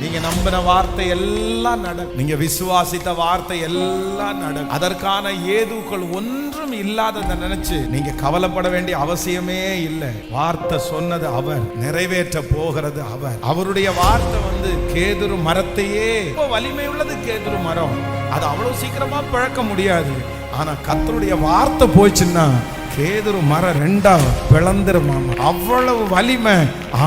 நீங்க நம்பின வார்த்தை எல்லாம் நடக்கும். நீங்க விசுவாசித்த வார்த்தை எல்லாம் நடக்கும். அதற்கான ஏதுக்கள் ஒன்றும் இல்லாததை நினைச்சு நீங்க கவலைப்பட வேண்டிய அவசியமே இல்லை. வார்த்தை சொன்னது அவர் நிறைவேற்ற போகிறது அவர். அவருடைய வார்த்தை வந்து கேதுரு மரத்தையே ரொம்ப வலிமை உள்ளது கேதுரு மரம். அது அவ்வளவு சீக்கிரமா பிழக்க முடியாது. ஆனா கத்தருடைய வார்த்தை போச்சுன்னா கேதுரு மரம் ரெண்டா பிளந்துருமாமா அவ்வளவு வலிமை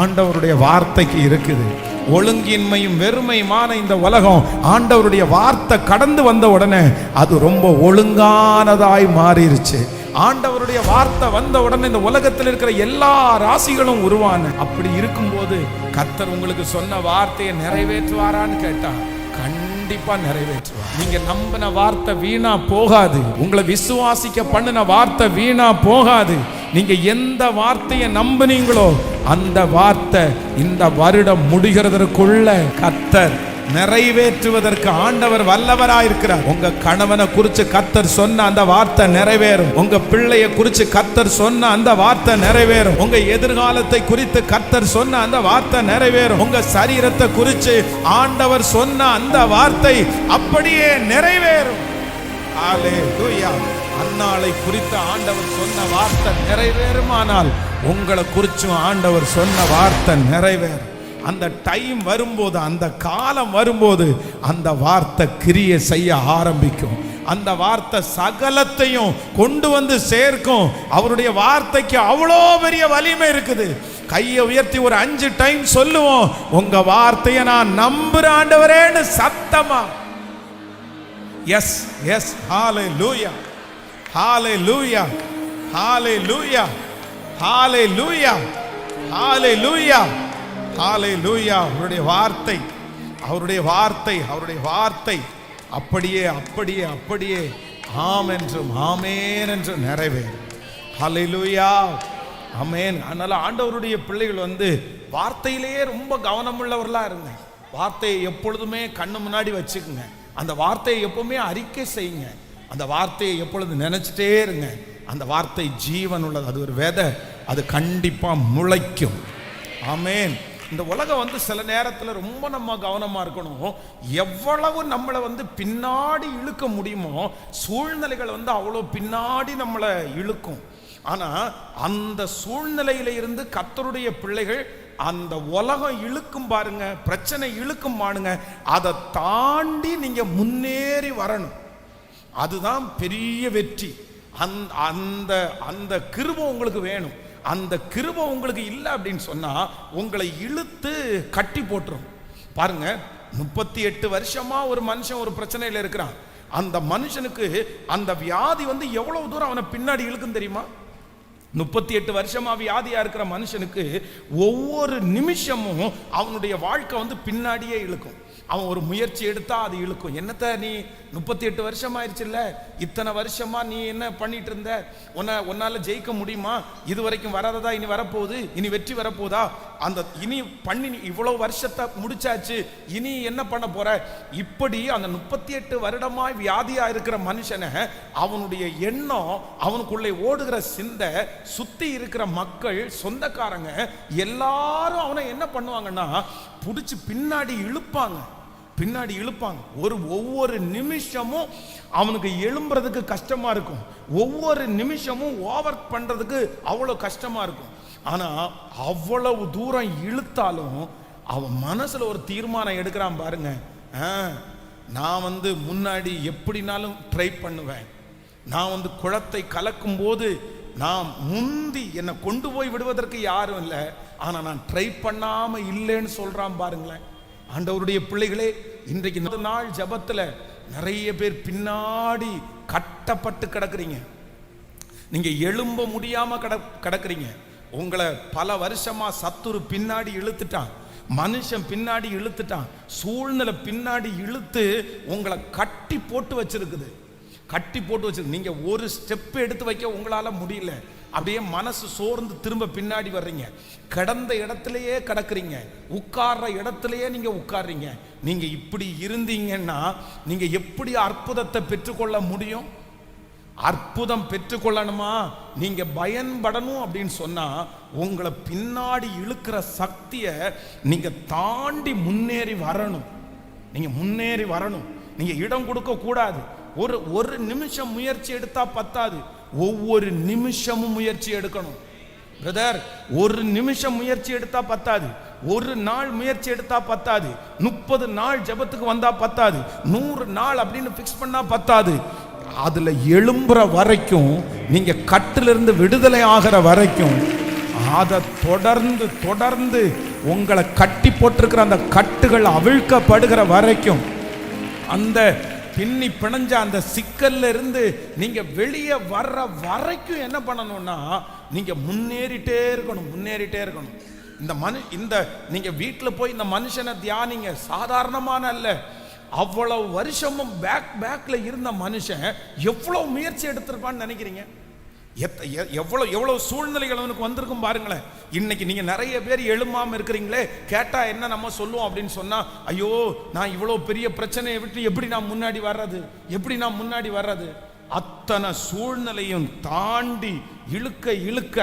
ஆண்டவருடைய வார்த்தைக்கு இருக்குது. ஒழுங்கின்மையும் வெறுமையுமான இந்த உலகம் ஆண்டவருடைய வார்த்தை கடந்து வந்த உடனே அது ரொம்ப ஒழுங்கானதாய் மாறிடுச்சு ஆண்டவருடைய வார்த்தை வந்த உடனே இந்த உலகத்தில் இருக்கிற எல்லா ராசிகளும் உருவான. அப்படி இருக்கும்போது கத்தர் உங்களுக்கு சொன்ன வார்த்தையை நிறைவேற்றுவாரான்னு கேட்டா கண்டிப்பா நிறைவேற்றுவார். நீங்க நம்பின வார்த்தை வீணா போகாது. உங்களை விசுவாசிக்க பண்ணின வார்த்தை வீணா போகாது. நீங்க எந்த வார்த்தையை நம்புனீங்களோ அந்த வார்த்தை இந்த வருடம் முடிகிறதற்குள்ள கத்தர் நிறைவேற்றுவதற்கு ஆண்டவர் வல்லவராயிருக்கிறார். உங்க கணவனை குறிச்சு கத்தர் சொன்ன அந்த வார்த்தை நிறைவேறும். உங்க பிள்ளைய குறிச்சு கத்தர் சொன்ன அந்த வார்த்தை நிறைவேறும். உங்க எதிர்காலத்தை குறித்து கத்தர் சொன்ன அந்த வார்த்தை நிறைவேறும். உங்க சரீரத்தை குறிச்சு ஆண்டவர் சொன்ன அந்த வார்த்தை அப்படியே நிறைவேறும். ஹalleluya. அன்னாளை குறித்து ஆண்டவர் சொன்ன வார்த்தை நிறைவேறுமானால் உங்களை குறிச்சும் ஆண்டவர் சொன்ன வார்த்தை நிறைவேறும். அந்த டைம் வரும்போது அந்த காலம் வரும்போது அந்த வார்த்தை கிரியை செய்ய ஆரம்பிக்கும். அந்த வார்த்தை சகலத்தையும் கொண்டு வந்து சேர்க்கும். அவருடைய வார்த்தைக்கு அவ்வளோ பெரிய வலிமை இருக்குது. கையை உயர்த்தி ஒரு அஞ்சு டைம் சொல்லுவோம் உங்க வார்த்தையை நான் நம்புற ஆண்டவரேன்னு சத்தமா. எஸ் எஸ் ஹாலே லூயா ஹாலே லூயா ஹாலே லூயா ஹாலே லூயா ஹாலே லூயா ஹாலே லூயா அவருடைய வார்த்தை அவருடைய வார்த்தை அவருடைய வார்த்தை அப்படியே அப்படியே அப்படியே ஆம் என்றும் ஆமேன் என்றும் நிறைவேறும். ஹாலே லூயா ஆமேன். அதனால ஆண்டவருடைய பிள்ளைகள் வந்து வார்த்தையிலேயே ரொம்ப கவனமுள்ளவர்களாக இருங்க. வார்த்தையை எப்பொழுதுமே கண்ணு முன்னாடி வச்சுக்குங்க. அந்த வார்த்தையை எப்பவுமே அறிக்கை செய்யுங்க. அந்த வார்த்தையை எப்பொழுது நினச்சிட்டே இருங்க அந்த வார்த்தை ஜீவன் உள்ளது அது ஒரு விதை அது கண்டிப்பாக முளைக்கும். ஆமேன். இந்த உலகம் வந்து சில நேரத்தில் ரொம்ப நம்ம கவனமாக இருக்கணும். எவ்வளவு நம்மளை வந்து பின்னாடி இழுக்க முடியுமோ சூழ்நிலைகள் வந்து அவ்வளோ பின்னாடி நம்மளை இழுக்கும். ஆனால் அந்த சூழ்நிலையில இருந்து கத்தருடைய பிள்ளைகள் அந்த உலகம் இழுக்கும் பாருங்க பிரச்சனை இழுக்கும் பாருங்க அதை தாண்டி நீங்க முன்னேறி வரணும். அதுதான் பெரிய வெற்றி. அந்த அந்த அந்த கிருபம் உங்களுக்கு வேணும். அந்த கிருபம் உங்களுக்கு இல்லை அப்படின்னு சொன்னால் உங்களை இழுத்து கட்டி போட்டுரும். பாருங்க முப்பத்தி எட்டு வருஷமா ஒரு மனுஷன் ஒரு பிரச்சனையில் இருக்கிறான். அந்த மனுஷனுக்கு அந்த வியாதி வந்து எவ்வளவு தூரம் அவனை பின்னாடி இழுக்கும் தெரியுமா? முப்பத்தி எட்டு வருஷமா வியாதியா இருக்கிற மனுஷனுக்கு ஒவ்வொரு நிமிஷமும் அவனுடைய வாழ்க்கை வந்து பின்னாடியே இழுக்கும். அவன் ஒரு முயற்சி எடுத்தா அது இழுக்கும். என்னத்த நீ முப்பத்தி எட்டு வருஷம் ஆயிடுச்சுல்ல இத்தனை வருஷமா நீ என்ன பண்ணிட்டு இருந்த உன்னை உன்னால ஜெயிக்க முடியுமா? இது வரைக்கும் வராததா? இனி வரப்போகுது? இனி வெற்றி வரப்போதா? அந்த இனி பண்ணி இவ்வளோ இவ்வளவு வருஷத்தை முடிச்சாச்சு. இனி என்ன பண்ண போற? இப்படி அந்த முப்பத்தி எட்டு வருடமாய் வியாதியா இருக்கிற மனுஷனை அவனுடைய எண்ணம் அவனுக்குள்ளே ஓடுகிற சிந்தை சுத்தி இருக்கிற மக்கள் சொந்தக்காரங்க எல்லாரும் அவனை என்ன பண்ணுவாங்கன்னா பிடிச்சி பின்னாடி இழுப்பாங்க. பின்னாடி இழுப்பாங்க. ஒரு ஒவ்வொரு நிமிஷமும் அவனுக்கு எழும்புறதுக்கு கஷ்டமா இருக்கும். ஒவ்வொரு நிமிஷமும் ஓவர் பண்றதுக்கு அவ்வளோ கஷ்டமா இருக்கும். ஆனா அவ்வளவு தூரம் இழுத்தாலும் அவன் மனசுல ஒரு தீர்மானம் எடுக்கிறான் பாருங்க. நான் வந்து முன்னாடி எப்படினாலும் ட்ரை பண்ணுவேன். நான் வந்து குளத்தை கலக்கும் போது நான் முந்தி என்னை கொண்டு போய் விடுவதற்கு யாரும் இல்லை. ஆனா நான் ட்ரை பண்ணாம இல்லைன்னு சொல்றான் பாருங்களேன். ஆண்டவருடைய பிள்ளைகளே இன்றைக்கு இந்த நாள் ஜபத்தில் நிறைய பேர் பின்னாடி கட்டப்பட்டு கிடக்குறீங்க. நீங்கள் எழும்ப முடியாமல் கிட கிடக்குறீங்க. உங்களை பல வருஷமாக சத்துரு பின்னாடி இழுத்துட்டான். மனுஷன் பின்னாடி இழுத்துட்டான். சூழ்நிலை பின்னாடி இழுத்து உங்களை கட்டி போட்டு வச்சிருக்குது. கட்டி போட்டு வச்சிருக்கு. நீங்கள் ஒரு ஸ்டெப் எடுத்து வைக்க உங்களால் முடியல. அப்படியே மனசு சோர்ந்து திரும்ப பின்னாடி வர்றீங்க. கடந்த இடத்துலையே கிடக்குறீங்க. உட்கார்ற இடத்துலையே நீங்க உட்கார்றீங்க. நீங்க இப்படி இருந்தீங்கன்னா நீங்க எப்படி அற்புதத்தை பெற்றுக்கொள்ள முடியும்? அற்புதம் பெற்றுக்கொள்ளணுமா? நீங்க பயன்படணும் அப்படின்னு சொன்னா உங்களை பின்னாடி இழுக்கிற சக்தியை நீங்க தாண்டி முன்னேறி வரணும். நீங்க முன்னேறி வரணும். நீங்க இடம் கொடுக்க கூடாது ஒரு ஒரு நிமிஷம் முயற்சி எடுத்தா பத்தாது. ஒவ்வொரு நிமிஷமும் முயற்சி எடுக்கணும். பிரதர் ஒரு நிமிஷம் முயற்சி எடுத்தா பத்தாது. ஒரு நாள் முயற்சி எடுத்தா பத்தாது. முப்பது நாள் ஜெபத்துக்கு வந்தா பத்தாது. நூறு நாள் அப்படின்னு ஃபிக்ஸ் பண்ணா பத்தாது. அதுல எழும்புற வரைக்கும் நீங்க கட்டிலிருந்து விடுதலை ஆகிற வரைக்கும் அதை தொடர்ந்து தொடர்ந்து உங்களை கட்டி போட்டிருக்கிற அந்த கட்டுகள் அவிழ்க்கப்படுகிற வரைக்கும் அந்த பின்னி பிணைஞ்ச அந்த சிக்கல்ல இருந்து நீங்க வெளியே வர்ற வரைக்கும் என்ன பண்ணணும்னா நீங்க முன்னேறிட்டே இருக்கணும் முன்னேறிட்டே இருக்கணும். இந்த மனு இந்த நீங்க வீட்டில் போய் இந்த மனுஷனை தியானிங்க. சாதாரணமான அல்ல. அவ்வளவு வருஷமும் பேக் பேக்ல இருந்த மனுஷன் எவ்வளவு முயற்சி எடுத்திருப்பான்னு நினைக்கிறீங்க? எத்த- எவ்வளோ எவ்வளோ சூழ்நிலைகள் அவனுக்கு வந்திருக்கும் பாருங்களேன். இன்னைக்கு நீங்கள் நிறைய பேர் எழுமாமல் இருக்கிறீங்களே கேட்டால் என்ன நம்ம சொல்லுவோம் அப்படின்னு சொன்னால் ஐயோ நான் இவ்வளோ பெரிய பிரச்சனையை விட்டு எப்படி நான் முன்னாடி வர்றது? எப்படி நான் முன்னாடி வர்றது? அத்தனை சூழ்நிலையும் தாண்டி இழுக்க இழுக்க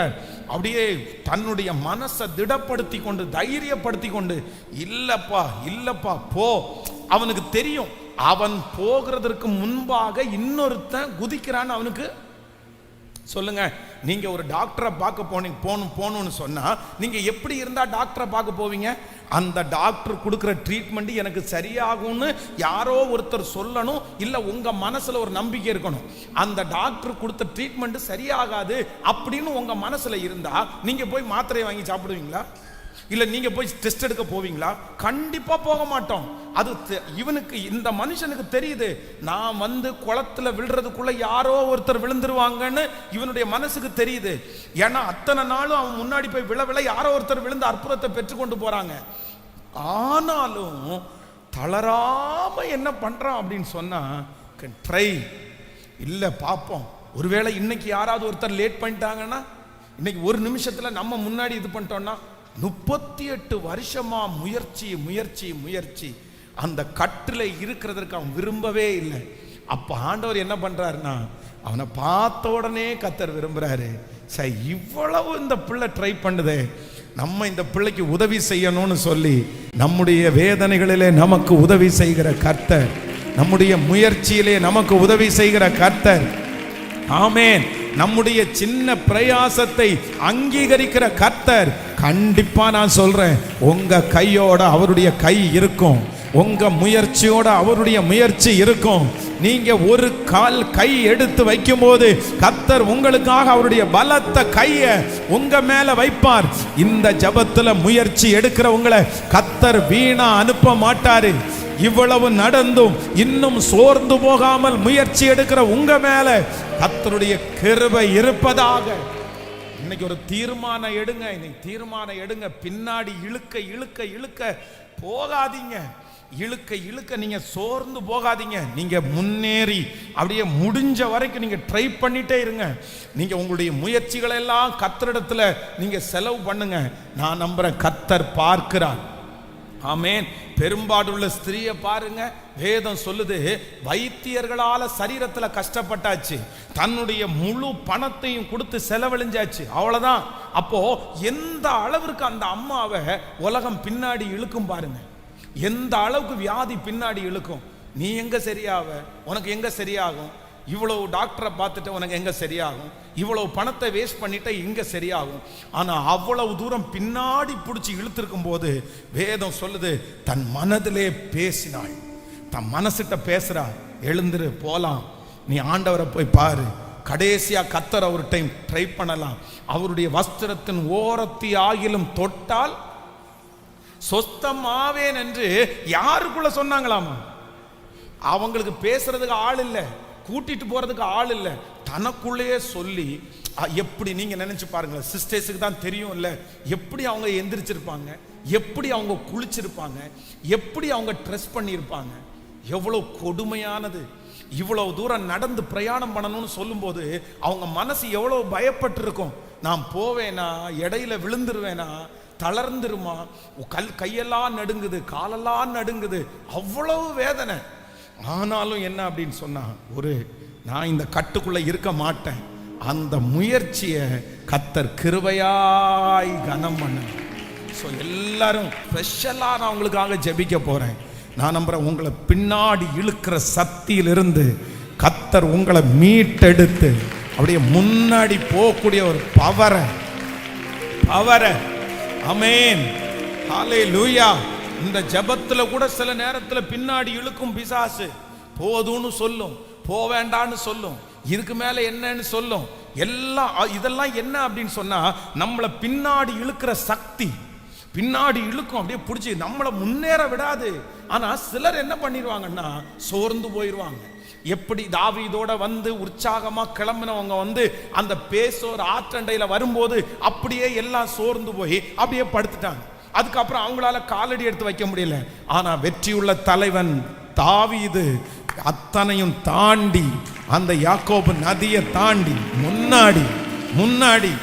அப்படியே தன்னுடைய மனசை திடப்படுத்தி கொண்டு தைரியப்படுத்தி கொண்டு இல்லப்பா இல்லப்பா போ. அவனுக்கு தெரியும் அவன் போகிறதற்கு முன்பாக இன்னொருத்தன் குதிக்கிறான்னு அவனுக்கு சொல்லுங்க. நீங்க ஒரு டாக்டரை பார்க்க போனீங்க போகணும் போகணும்னு சொன்னா நீங்க எப்படி இருந்தா டாக்டரை பார்க்க போவீங்க? அந்த டாக்டர் கொடுக்குற ட்ரீட்மெண்ட் எனக்கு சரியாகும்னு யாரோ ஒருத்தர் சொல்லணும் இல்லை உங்க மனசுல ஒரு நம்பிக்கை இருக்கணும். அந்த டாக்டர் கொடுத்த ட்ரீட்மெண்ட் சரியாகாது அப்படின்னு உங்க மனசுல இருந்தா நீங்க போய் மாத்திரையை வாங்கி சாப்பிடுவீங்களா? இல்லை நீங்கள் போய் டெஸ்ட் எடுக்க போவீங்களா? கண்டிப்பாக போக மாட்டோம். அது இவனுக்கு இந்த மனுஷனுக்கு தெரியுது. நான் வந்து குளத்துல விழுறதுக்குள்ளே யாரோ ஒருத்தர் விழுந்துருவாங்கன்னு இவனுடைய மனசுக்கு தெரியுது. ஏன்னா அத்தனை நாளும் அவன் முன்னாடி போய் விழ விழ யாரோ ஒருத்தர் விழுந்து அற்புதத்தை பெற்றுக்கொண்டு போகிறாங்க ஆனாலும் தளராம என்ன பண்ணுறான் அப்படின்னு சொன்னால் ட்ரை இல்லை பார்ப்போம் ஒருவேளை இன்னைக்கு யாராவது ஒருத்தர் லேட் பண்ணிட்டாங்கன்னா இன்னைக்கு ஒரு நிமிஷத்தில் நம்ம முன்னாடி இது பண்ணிட்டோம்னா முப்பத்தி எட்டு வருஷமா முயற்சி முயற்சி முயற்சி. அந்த கட்டில் இருக்கிறதற்கு அவன் விரும்பவே இல்லை. அப்ப ஆண்டவர் என்ன பண்றாருன்னா அவனை பார்த்த உடனே கத்தர் விரும்புறாரு. சரி இவ்வளவு இந்த பிள்ளை ட்ரை பண்ணுதே. நம்ம இந்த பிள்ளைக்கு உதவி செய்யணும்னு சொல்லி நம்முடைய வேதனைகளிலே நமக்கு உதவி செய்கிற கர்த்தர் நம்முடைய முயற்சியிலே நமக்கு உதவி செய்கிற கர்த்தர். ஆமேன். நம்முடைய சின்ன பிரயாசத்தை அங்கீகரிக்கிற கர்த்தர் கண்டிப்பா நான் சொல்றேன். உங்க கையோட அவருடைய கை இருக்கும். உங்க முயற்சியோட அவருடைய முயற்சி இருக்கும். நீங்க ஒரு கால் கை எடுத்து வைக்கும்போது கத்தர் உங்களுக்காக அவருடைய பலத்த கையை உங்க மேல வைப்பார். இந்த ஜபத்துல முயற்சி எடுக்கிற உங்களை கர்த்தர் வீணா அனுப்ப மாட்டாரு. இவ்வளவு நடந்தும் இன்னும் சோர்ந்து போகாமல் முயற்சி எடுக்கிற உங்க மேல கத்தருடைய கிருபை இருப்பதாக இன்னைக்கு ஒரு தீர்மானம் எடுங்க இன்னைக்கு தீர்மானம் எடுங்க. பின்னாடி இழுக்க இழுக்க இழுக்க போகாதீங்க. இழுக்க இழுக்க நீங்க சோர்ந்து போகாதீங்க. நீங்க முன்னேறி அப்படியே முடிஞ்ச வரைக்கும் நீங்க ட்ரை பண்ணிட்டே இருங்க. நீங்க உங்களுடைய முயற்சிகளை எல்லாம் கத்தரிடத்துல நீங்க செலவு பண்ணுங்க. நான் நம்புறேன் கத்தர் பார்க்கிறான் ஆமேன். பெரும்பாடுள்ள ஸ்திரீயை பாருங்க வேதம் சொல்லுது வைத்தியர்களால சரீரத்துல கஷ்டப்பட்டாச்சு. தன்னுடைய முழு பணத்தையும் கொடுத்து செலவழிஞ்சாச்சு. அவ்வளவுதான். அப்போ எந்த அளவிற்கு அந்த அம்மாவை உலகம் பின்னாடி இழுக்கும் பாருங்க. எந்த அளவுக்கு வியாதி பின்னாடி இழுக்கும். நீ எங்க சரியாவ? உனக்கு எங்க சரியாகும்? இவ்வளவு டாக்டரை பார்த்துட்டு உனக்கு எங்க சரியாகும்? இவ்வளவு பணத்தை வேஸ்ட் பண்ணிட்டா எங்க சரியாகும். ஆனால் அவ்வளவு தூரம் பின்னாடி பிடிச்சி இழுத்துருக்கும் போது வேதம் சொல்லுது தன் மனதிலே பேசினாள் தன் மனசுகிட்ட பேசுறா. எழுந்துரு போலாம். நீ ஆண்டவரை போய் பாரு. கடைசியா கத்தர் ஒரு டைம் ட்ரை பண்ணலாம். அவருடைய வஸ்திரத்தின் ஓரத்தி ஆகிலும் தொட்டால் சொத்தமாவேன் என்று யாருக்குள்ள சொன்னாங்களாமா? அவங்களுக்கு பேசுறதுக்கு ஆள் இல்லை. கூட்டிட்டு போறதுக்கு ஆள் இல்லை. தனக்குள்ளேயே சொல்லி எப்படி நீங்க நினைச்சு பாருங்களேன். சிஸ்டர்ஸுக்கு தான் தெரியும் இல்லை. எப்படி அவங்க எந்திரிச்சிருப்பாங்க? எப்படி அவங்க குளிச்சிருப்பாங்க? எப்படி அவங்க ட்ரெஸ் பண்ணியிருப்பாங்க எவ்வளோ கொடுமையானது. இவ்வளவு தூரம் நடந்து பிரயாணம் பண்ணணும்னு சொல்லும்போது அவங்க மனசு எவ்வளவு பயப்பட்டிருக்கும். நான் போவேனா? இடையில விழுந்துருவேனா? தளர்ந்துருமா? கல் கையெல்லாம் நடுங்குது காலெல்லாம் நடுங்குது. அவ்வளவு வேதனை. ஆனாலும் என்ன அப்படின்னு சொன்னா ஒரு நான் இந்த கட்டுக்குள்ள இருக்க மாட்டேன். அந்த முயற்சியை கத்தர் கிருவையாய் கனம் பண்ண ஸோ எல்லாரும் ஸ்பெஷலாக நான் உங்களுக்காக ஜெபிக்க போறேன். நான் நம்புறேன் உங்களை பின்னாடி இழுக்கிற சக்தியிலிருந்து கத்தர் உங்களை மீட்டெடுத்து அப்படியே முன்னாடி போகக்கூடிய ஒரு பவரை பவரை அமேன் ஹாலே லூயா இந்த ஜபத்துல கூட சில நேரத்துல பின்னாடி இழுக்கும் பிசாசு. போதும்னு சொல்லும். போவேண்டான்னு சொல்லும். இதுக்கு மேல என்னன்னு சொல்லும். எல்லாம் இதெல்லாம் என்ன அப்படின்னு சொன்னா நம்மளை பின்னாடி இழுக்கிற சக்தி. பின்னாடி இழுக்கும் அப்படியே பிடிச்சி நம்மளை முன்னேற விடாது. ஆனா சிலர் என்ன பண்ணிடுவாங்கன்னா சோர்ந்து போயிடுவாங்க எப்படி தாவிதோட வந்து உற்சாகமா கிளம்பினவங்க வந்து அந்த பேசோர் ஆற்றண்டையில வரும்போது அப்படியே எல்லாம் சோர்ந்து போய் அப்படியே படுத்துட்டாங்க. அதுக்கப்புறம் அவங்களால காலடி எடுத்து வைக்க முடியல. ஆனா வெற்றியுள்ள தலைவன் தாவீது அத்தனையும் தாண்டி அந்த யாக்கோபு நதியை தாண்டி முன்னாடி முன்னாடி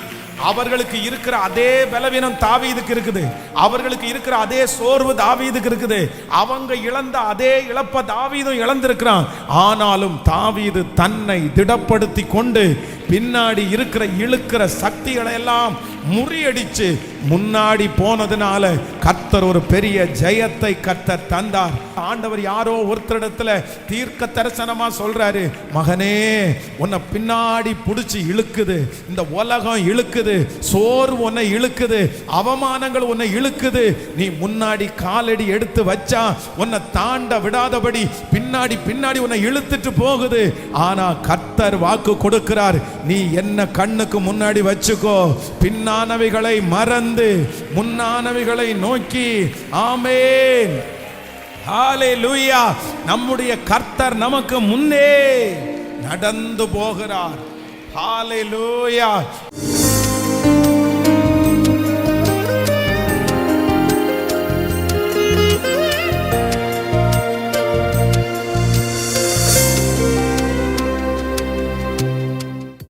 அவர்களுக்கு இருக்கிற அதே பலவீனம் தாவீதுக்கு இருக்குது. அவர்களுக்கு இருக்கிற அதே சோர்வு தாவீதுக்கு இருக்குது. அவங்க இழந்த அதே இழப்ப தாவீதும் இழந்திருக்கிறான். ஆனாலும் தாவீது தன்னை திடப்படுத்தி கொண்டு பின்னாடி இருக்கிற இழுக்கிற சக்திகளை எல்லாம் முறியடிச்சு முன்னாடி போனதுனால கத்தர் ஒரு பெரிய ஜெயத்தை கத்த தந்தார். ஆண்டவர் யாரோ ஒருத்தரிடத்துல தீர்க்க தரிசனமா சொல்றாரு மகனே உன்னை பின்னாடி பிடிச்சி இழுக்குது. இந்த உலகம் இழுக்குது. சோர்வு உன்னை இழுக்குது. அவமானங்கள் உன்னை இழுக்குது. நீ முன்னாடி காலடி எடுத்து வச்சா உன்னை தாண்ட விடாதபடி பின்னாடி பின்னாடி உன்னை இழுத்துட்டு போகுது. ஆனா கத்தர் வாக்கு கொடுக்கிறார் நீ என்ன கண்ணுக்கு முன்னாடி வச்சுக்கோ பின்னானவைகளை மறந்து முன்னானவைகளை நோக்கி ஆமேன். லூயா நம்முடைய கர்த்தர் நமக்கு முன்னே நடந்து போகிறார். லூயா